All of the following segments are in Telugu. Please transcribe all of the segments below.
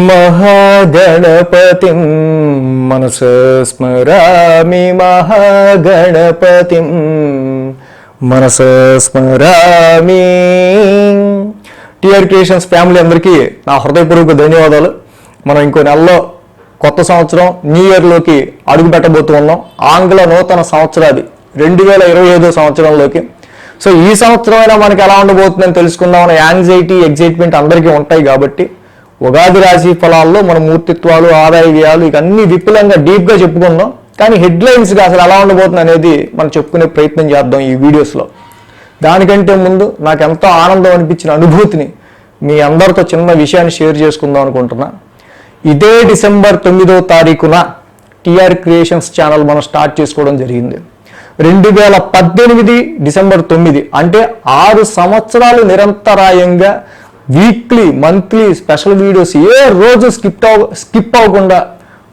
మహాగణపతిం మనస స్మరామి మహాగణపతిం మనస స్మరామి. టిఆర్ క్రియేషన్స్ ఫ్యామిలీ అందరికీ నా హృదయపూర్వక ధన్యవాదాలు. మనం ఇంకో నెలలో కొత్త సంవత్సరం న్యూ ఇయర్లోకి అడుగు పెట్టబోతూ ఉన్నాం. ఆంగ్ల నూతన సంవత్సరాది రెండు వేల ఇరవై ఐదో సంవత్సరంలోకి. సో ఈ సంవత్సరం అయినా మనకి ఎలా ఉండబోతుందని తెలుసుకుందాం అనే యాంగ్జైటీ ఎగ్జైట్మెంట్ అందరికీ ఉంటాయి కాబట్టి ఉగాది రాశి ఫలాల్లో మన మూర్తిత్వాలు ఆదాయ వ్యయాలు ఇక అన్ని విపులంగా డీప్గా చెప్పుకుందాం కానీ హెడ్లైన్స్గా అసలు ఎలా ఉండబోతుంది అనేది మనం చెప్పుకునే ప్రయత్నం చేద్దాం ఈ వీడియోస్లో దానికంటే ముందు నాకు ఎంతో ఆనందం అనిపించిన అనుభూతిని మీ అందరితో చిన్న విషయాన్ని షేర్ చేసుకుందాం అనుకుంటున్నా. ఇదే డిసెంబర్ తొమ్మిదో తారీఖున టిఆర్ క్రియేషన్స్ ఛానల్ మనం స్టార్ట్ చేసుకోవడం జరిగింది. రెండు వేల పద్దెనిమిది డిసెంబర్ తొమ్మిది అంటే ఆరు సంవత్సరాలు నిరంతరాయంగా వీక్లీ మంత్లీ స్పెషల్ వీడియోస్ ఏ రోజు స్కిప్ అవ స్కిప్ అవ్వకుండా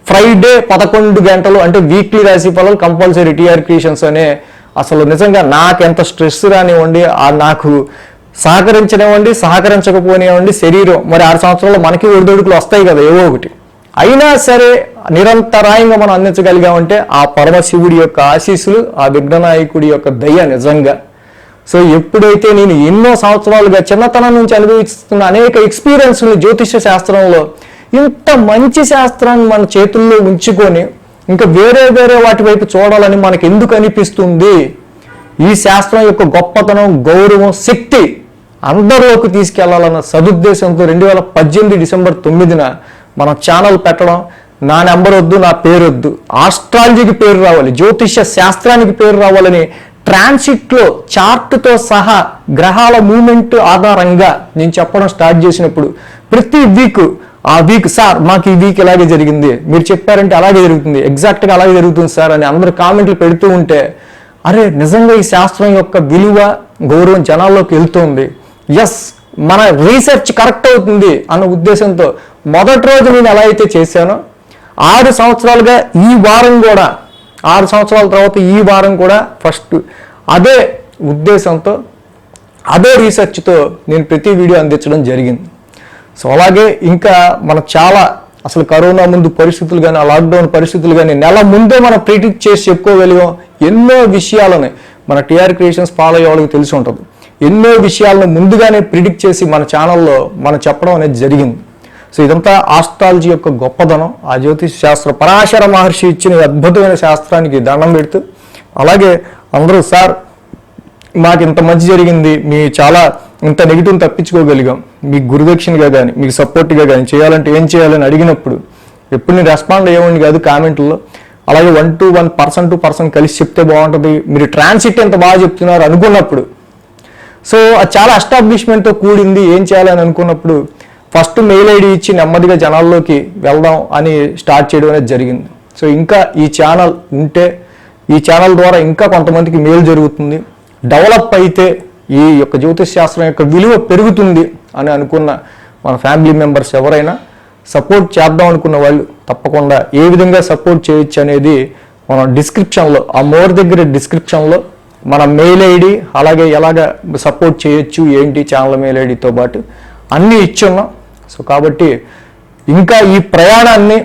ఫ్రైడే పదకొండు గంటలు అంటే వీక్లీ రాశి ఫలాలు కంపల్సరీ టీఆర్ క్రియేషన్స్ అనే అసలు నిజంగా నాకెంత స్ట్రెస్ రానివ్వండి ఆ నాకు సహకరించనివ్వండి సహకరించకపోనివ్వండి శరీరం మరి ఆరు సంవత్సరాల్లో మనకి ఒడిదొడుకులు వస్తాయి కదా ఏవో ఒకటి. అయినా సరే నిరంతరాయంగా మనం అందించగలిగామంటే ఆ పరమశివుడి యొక్క ఆశీస్సులు ఆ విఘ్ననాయకుడి యొక్క దయ నిజంగా సో ఎప్పుడైతే నేను ఎన్నో సంవత్సరాలుగా చిన్నతనం నుంచి అనుభవిస్తున్న అనేక ఎక్స్పీరియన్స్లు జ్యోతిష శాస్త్రంలో ఇంత మంచి శాస్త్రాన్ని మన చేతుల్లో ఉంచుకొని ఇంకా వేరే వేరే వాటి వైపు చూడాలని మనకు ఎందుకు అనిపిస్తుంది? ఈ శాస్త్రం యొక్క గొప్పతనం గౌరవం శక్తి అందరిలోకి తీసుకెళ్ళాలన్న సదుద్దేశంతో రెండు వేల పద్దెనిమిది డిసెంబర్ తొమ్మిదిన మనం ఛానల్ పెట్టడం నా నెంబర్ వద్దు నా పేరు వద్దు. ఆస్ట్రాలజీకి పేరు రావాలి జ్యోతిష శాస్త్రానికి పేరు రావాలని ట్రాన్సిట్లో చార్ట్తో సహా గ్రహాల మూమెంట్ ఆధారంగా నేను చెప్పడం స్టార్ట్ చేసినప్పుడు ప్రతి వీక్ ఆ వీక్ సార్ మాకు ఈ వీక్ ఇలాగే జరిగింది. మీరు చెప్పారంటే అలాగే జరుగుతుంది. ఎగ్జాక్ట్గా అలాగే జరుగుతుంది సార్ అని అందరు కామెంట్లు పెడుతూ ఉంటే అరే నిజంగా ఈ శాస్త్రం యొక్క విలువ గౌరవం జనాల్లోకి వెళ్తుంది. ఎస్ మన రీసెర్చ్ కరెక్ట్ అవుతుంది అన్న ఉద్దేశంతో మొదటి రోజు నేను ఎలా అయితే చేశానో ఆరు సంవత్సరాలుగా ఈ వారం కూడా ఆరు సంవత్సరాల తర్వాత ఈ వారం కూడా ఫస్ట్ అదే ఉద్దేశంతో అదే రీసెర్చ్తో నేను ప్రతి వీడియో అందించడం జరిగింది. సో అలాగే ఇంకా మనం చాలా అసలు కరోనా ముందు పరిస్థితులు కానీ ఆ లాక్డౌన్ పరిస్థితులు కానీ నెల ముందే మనం ప్రిడిక్ట్ చేసి చెప్పుకోగలిగాం. ఎన్నో విషయాలని మన టీఆర్ క్రియేషన్స్ ఫాలో అయ్యే వాళ్ళకి తెలిసి ఉంటుంది. ఎన్నో విషయాలను ముందుగానే ప్రిడిక్ట్ చేసి మన ఛానల్లో మనం చెప్పడం అనేది జరిగింది. సో ఇదంతా ఆస్ట్రాలజీ యొక్క గొప్పదనం. ఆ జ్యోతిష్ శాస్త్ర పరాశర మహర్షి ఇచ్చిన అద్భుతమైన శాస్త్రానికి దండం పెడుతూ అలాగే అందరూ సార్ మాకు ఇంత మంచి జరిగింది మీ చాలా ఇంత నెగిటివ్ తప్పించుకోగలిగాం. మీకు గురుదక్షిణగా కానీ మీకు సపోర్ట్గా కానీ చేయాలంటే ఏం చేయాలని అడిగినప్పుడు ఎప్పుడు నేను రెస్పాండ్ అయ్యేవాడిని కాదు కామెంట్లో అలాగే one to one person to person కలిసి చెప్తే బాగుంటుంది. మీరు ట్రాన్సిట్ ఎంత బాగా చెప్తున్నారు అనుకున్నప్పుడు. సో అది చాలా అస్టాబ్లిష్మెంట్తో కూడింది. ఏం చేయాలని అనుకున్నప్పుడు ఫస్ట్ మెయిల్ ఐడి ఇచ్చి నెమ్మదిగా జనాల్లోకి వెళ్దాం అని స్టార్ట్ చేయడం అనేది జరిగింది. సో ఇంకా ఈ ఛానల్ ఉంటే ఈ ఛానల్ ద్వారా ఇంకా కొంతమందికి మేలు జరుగుతుంది. డెవలప్ అయితే ఈ యొక్క జ్యోతిష్ శాస్త్రం యొక్క విలువ పెరుగుతుంది అని అనుకున్న మన ఫ్యామిలీ మెంబర్స్ ఎవరైనా సపోర్ట్ చేద్దాం అనుకున్న వాళ్ళు తప్పకుండా ఏ విధంగా సపోర్ట్ చేయొచ్చు అనేది మనం డిస్క్రిప్షన్లో ఆ మోర్ దగ్గర డిస్క్రిప్షన్లో మన మెయిల్ ఐడి అలాగే ఎలాగ సపోర్ట్ చేయొచ్చు ఏంటి ఛానల్ మెయిల్ ఐడితో పాటు అన్నీ ఇచ్చున్నాం. సో కాబట్టి ఇంకా ఈ ప్రయాణాన్ని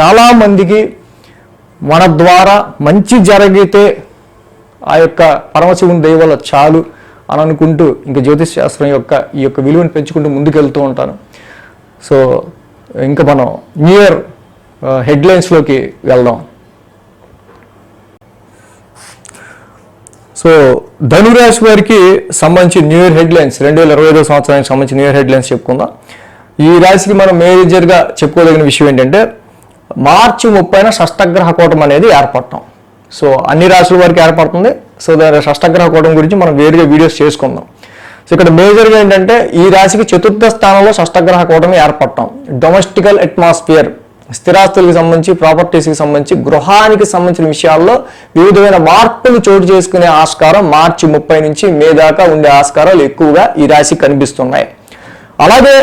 చాలామందికి మన ద్వారా మంచి జరిగితే ఆ యొక్క పరమశివుని దయ చాలు అని అనుకుంటూ ఇంకా జ్యోతిష్ శాస్త్రం యొక్క ఈ యొక్క విలువను పెంచుకుంటూ ముందుకెళ్తూ ఉంటాను. సో ఇంకా మనం న్యూ ఇయర్ హెడ్లైన్స్లోకి వెళ్దాం. సో ధనురాశి వారికి సంబంధించి న్యూ ఇయర్ హెడ్లైన్స్ రెండు వేల ఇరవై ఐదో సంవత్సరానికి సంబంధించి న్యూ ఇయర్ హెడ్లైన్స్ చెప్పుకుందాం. ఈ రాశికి మనం మేజర్గా చెప్పుకోదగిన విషయం ఏంటంటే మార్చి ముప్పైన షష్టగ్రహ కూటం అనేది ఏర్పడటం. సో అన్ని రాశుల వారికి ఏర్పడుతుంది. సో దాని షష్టగ్రహ కూటం గురించి మనం వేరుగా వీడియోస్ చేసుకుందాం. సో ఇక్కడ మేజర్గా ఏంటంటే ఈ రాశికి చతుర్థ స్థానంలో షష్టగ్రహ కూటమి ఏర్పడటం. డొమెస్టికల్ అట్మాస్ఫియర్ స్థిరాస్తులకు సంబంధించి ప్రాపర్టీస్కి సంబంధించి గృహానికి సంబంధించిన విషయాల్లో వివిధమైన మార్పులు చోటు చేసుకునే ఆస్కారం మార్చి ముప్పై నుంచి మే దాకా ఉండే ఆస్కారాలు ఎక్కువగా ఈ రాశి కనిపిస్తున్నాయి. అలాగే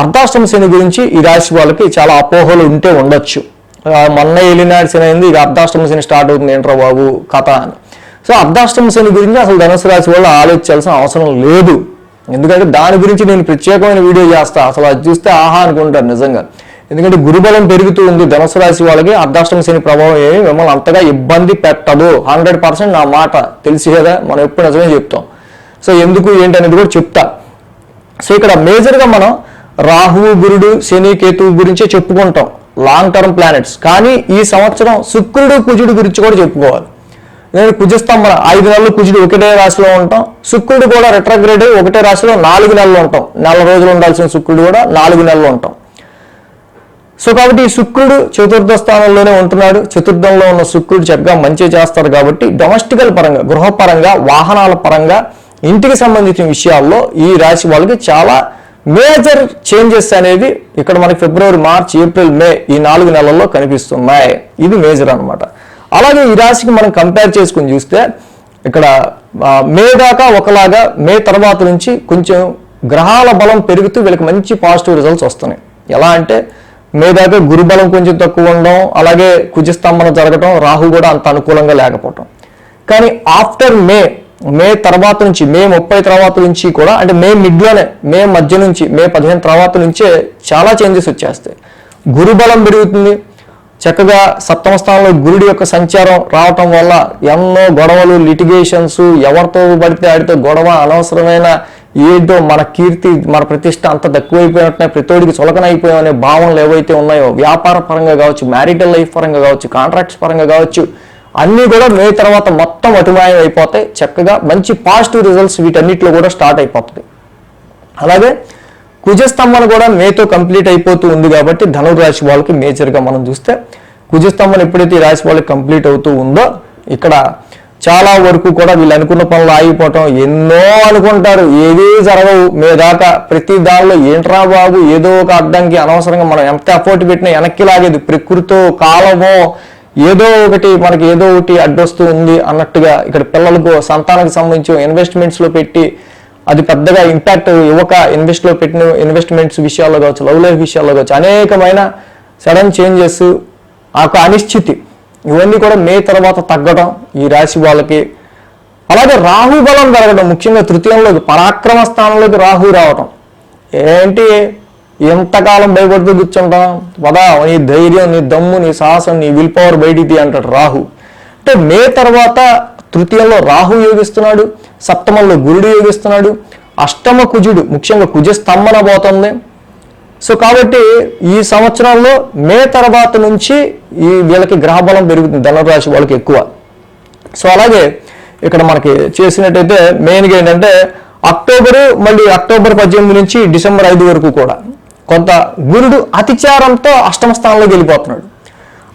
అర్ధాష్టమ శని గురించి ఈ రాశి వాళ్ళకి చాలా అపోహలు ఉంటే ఉండొచ్చు. మొన్న ఏలినాడు శని అయింది ఇక అర్ధాష్టమ శని స్టార్ట్ అవుతుంది ఏంట్రా బాబు కథ అని. సో అర్ధాష్టమ శని గురించి అసలు ధనుసు రాశి వాళ్ళు ఆలోచించాల్సిన అవసరం లేదు. ఎందుకంటే దాని గురించి నేను ప్రత్యేకమైన వీడియో చేస్తా. అసలు అది చూస్తే ఆహా అనుకుంటారు నిజంగా. ఎందుకంటే గురుబలం పెరుగుతూ ఉంది. ధనుసు రాశి వాళ్ళకి అర్ధాష్టమ శని ప్రభావం ఏమి మిమ్మల్ని అంతగా ఇబ్బంది పెట్టదు. హండ్రెడ్ పర్సెంట్ నా మాట తెలిసి కదా? మనం ఎప్పుడు నిజమే చెప్తాం. సో ఎందుకు ఏంటి అనేది కూడా చెప్తా. సో ఇక్కడ మేజర్గా మనం రాహువు గురుడు శని కేతువు గురించే చెప్పుకుంటాం. లాంగ్ టర్మ్ ప్లానెట్స్ కానీ ఈ సంవత్సరం శుక్రుడు కుజుడు గురించి కూడా చెప్పుకోవాలి. నేను కుజిస్తాం మన ఐదు నెలలు కుజుడు ఒకటే రాశిలో ఉంటాం. శుక్రుడు కూడా రెట్రగ్రేడ్ ఒకటే రాశిలో నాలుగు నెలలు ఉంటాం. నెల రోజులు ఉండాల్సిన శుక్రుడు కూడా నాలుగు నెలలు ఉంటాం. సో కాబట్టి శుక్రుడు చతుర్థ స్థానంలోనే ఉంటున్నాడు. చతుర్థంలో ఉన్న శుక్రుడు చక్కగా మంచి చేస్తారు కాబట్టి డొమెస్టికల్ పరంగా గృహపరంగా వాహనాల పరంగా ఇంటికి సంబంధించిన విషయాల్లో ఈ రాశి వాళ్ళకి చాలా మేజర్ చేంజెస్ అనేది ఇక్కడ మనకి ఫిబ్రవరి మార్చ్ ఏప్రిల్ మే ఈ నాలుగు నెలల్లో కనిపిస్తున్నాయి. ఇది మేజర్ అనమాట అలాగే ఈ రాశికి మనం కంపేర్ చేసుకుని చూస్తే ఇక్కడ మే దాకా ఒకలాగా మే తర్వాత నుంచి కొంచెం గ్రహాల బలం పెరుగుతూ వీళ్ళకి మంచి పాజిటివ్ రిజల్ట్స్ వస్తున్నాయి. ఎలా అంటే మే దాకా గురుబలం కొంచెం తక్కువ ఉండడం అలాగే కుజస్తంభన జరగడం రాహు కూడా అంత అనుకూలంగా లేకపోవటం. కానీ ఆఫ్టర్ మే మే తర్వాత నుంచి మే ముప్పై తర్వాత నుంచి కూడా అంటే మే మిడ్లోనే మే మధ్య నుంచి మే పదిహేను తర్వాత నుంచే చాలా చేంజెస్ వచ్చేస్తాయి. గురుబలం పెరుగుతుంది చక్కగా సప్తమ స్థానంలో గురుడి యొక్క సంచారం రావటం వల్ల ఎన్నో గొడవలు లిటిగేషన్స్ ఎవరితో పడితే ఆడితే గొడవ అనవసరమైన ఏంటో మన కీర్తి మన ప్రతిష్ట అంత తక్కువైపోయినట్టునే ప్రతోడికి చులకనైపోయాం అనే భావనలు ఏవైతే ఉన్నాయో వ్యాపార పరంగా కావచ్చు మ్యారిటల్ లైఫ్ పరంగా కావచ్చు కాంట్రాక్ట్స్ పరంగా కావచ్చు అన్నీ కూడా మే తర్వాత మొత్తం అటుమాయం అయిపోతాయి చక్కగా మంచి పాజిటివ్ రిజల్ట్స్ వీటన్నిటిలో కూడా స్టార్ట్ అయిపోతుంది. అలాగే కుజస్తంభన కూడా మేతో కంప్లీట్ అయిపోతూ ఉంది కాబట్టి ధనుర్ రాశి వాళ్ళకి మేజర్గా మనం చూస్తే కుజస్తంభన ఎప్పుడైతే ఈ రాశి వాళ్ళకి కంప్లీట్ అవుతూ ఉందో ఇక్కడ చాలా వరకు కూడా వీళ్ళు అనుకున్న పనులు ఆగిపోవటం ఎన్నో అనుకుంటారు. ఏదీ జరగవు. మీ దాకా ప్రతి దానిలో ఏంట్రా బాబు? ఏదో ఒక అడ్డంకి అనవసరంగా మనం ఎంత ఎఫర్ట్ పెట్టినా వెనక్కి లాగేది ప్రకృతో కాలమో ఏదో ఒకటి మనకి ఏదో ఒకటి అడ్డొస్తూ ఉంది అన్నట్టుగా ఇక్కడ పిల్లలకు సంతానానికి సంబంధించి ఇన్వెస్ట్మెంట్స్లో పెట్టి అది పెద్దగా ఇంపాక్ట్ ఇవ్వక ఇన్వెస్ట్లో పెట్టిన ఇన్వెస్ట్మెంట్స్ విషయాల్లో కావచ్చు లవ్ లైఫ్ విషయాల్లో కావచ్చు అనేకమైన సడన్ చేంజెస్ ఆ యొక్క అనిశ్చితి. ఇవన్నీ కూడా మే తర్వాత తగ్గడం ఈ రాశి వాళ్ళకి. అలాగే రాహు బలం పెరగడం ముఖ్యంగా తృతీయంలోకి పరాక్రమ స్థానంలోకి రాహు రావటం. ఏంటి? ఎంతకాలం భయపడుతూ కూర్చుంటాం? పదా నీ ధైర్యం నీ దమ్ము నీ సాహసం నీ విల్ పవర్ బయటిది అంటాడు రాహు. అంటే మే తర్వాత తృతీయంలో రాహు యోగిస్తున్నాడు సప్తమంలో గురుడు యోగిస్తున్నాడు అష్టమ కుజుడు ముఖ్యంగా కుజ స్తంభన పోతుంది. సో కాబట్టి ఈ సంవత్సరంలో మే తర్వాత నుంచి ఈ వీళ్ళకి గ్రహ బలం పెరుగుతుంది ధనురాశి వాళ్ళకి ఎక్కువ. సో అలాగే ఇక్కడ మనకి చేసినట్టయితే మెయిన్గా ఏంటంటే అక్టోబరు మళ్ళీ అక్టోబర్ పద్దెనిమిది నుంచి డిసెంబర్ ఐదు వరకు కూడా కొంత గురుడు అతిచారంతో అష్టమ స్థానంలోకి వెళ్ళిపోతున్నాడు.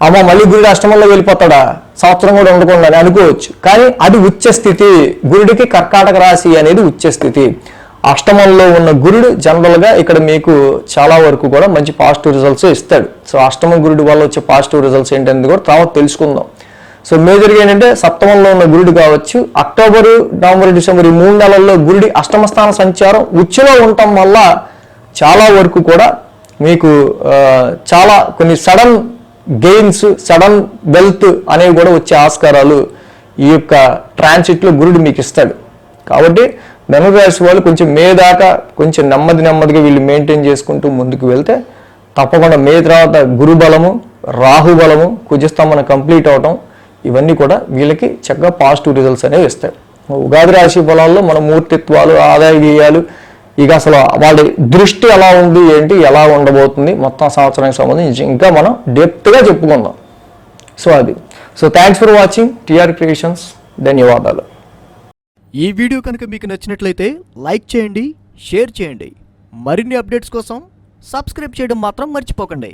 అమ్మ మళ్ళీ గురుడు అష్టమంలో వెళ్ళిపోతాడా? సంవత్సరం కూడా ఉండకుండా అని అనుకోవచ్చు. కానీ అది ఉచ్చ స్థితి. గురుడికి కర్కాటక రాశి అనేది ఉచ్చ స్థితి. అష్టమంలో ఉన్న గురుడు జనరల్గా ఇక్కడ మీకు చాలా వరకు కూడా మంచి పాజిటివ్ రిజల్ట్స్ ఇస్తాడు. సో అష్టమ గురుడు వల్ల వచ్చే పాజిటివ్ రిజల్ట్స్ ఏంటనేది కూడా తర్వాత తెలుసుకుందాం. సో మేజర్గా ఏంటంటే సప్తమంలో ఉన్న గురుడు కావచ్చు అక్టోబరు నవంబర్ డిసెంబర్ ఈ మూడు నెలల్లో గురుడి అష్టమ స్థాన సంచారం ఉచ్చులో ఉండటం వల్ల చాలా వరకు కూడా మీకు చాలా కొన్ని సడన్ గెయిన్స్ సడన్ వెల్త్ అనేవి కూడా వచ్చే ఆస్కారాలు ఈ యొక్క ట్రాన్సిట్లో గురుడు మీకు ఇస్తాడు. కాబట్టి ధనురాశి వాళ్ళు కొంచెం మే దాకా కొంచెం నెమ్మది నెమ్మదిగా వీళ్ళు మెయింటైన్ చేసుకుంటూ ముందుకు వెళ్తే తప్పకుండా మే తర్వాత గురు బలము రాహు బలము కుజస్తంభన కంప్లీట్ అవటం ఇవన్నీ కూడా వీళ్ళకి చక్కగా పాజిటివ్ రిజల్ట్స్ అనేవి ఇస్తాయి. ఉగాది రాశి ఫలాల్లో మన మూర్తిత్వాలు ఆదాయ వ్యయాలు ఇక అసలు వాళ్ళ దృష్టి ఎలా ఉంది ఏంటి ఎలా ఉండబోతుంది మొత్తం సంవత్సరానికి సంబంధించి ఇంకా మనం డెప్త్గా చెప్పుకుందాం. సో అది. So thanks for watching TR creations ధన్యవాదాలు. ఈ వీడియో కనుక మీకు నచ్చినట్లయితే లైక్ చేయండి షేర్ చేయండి. మరిన్ని అప్డేట్స్ కోసం సబ్స్క్రైబ్ చేయడం మాత్రం మర్చిపోకండి.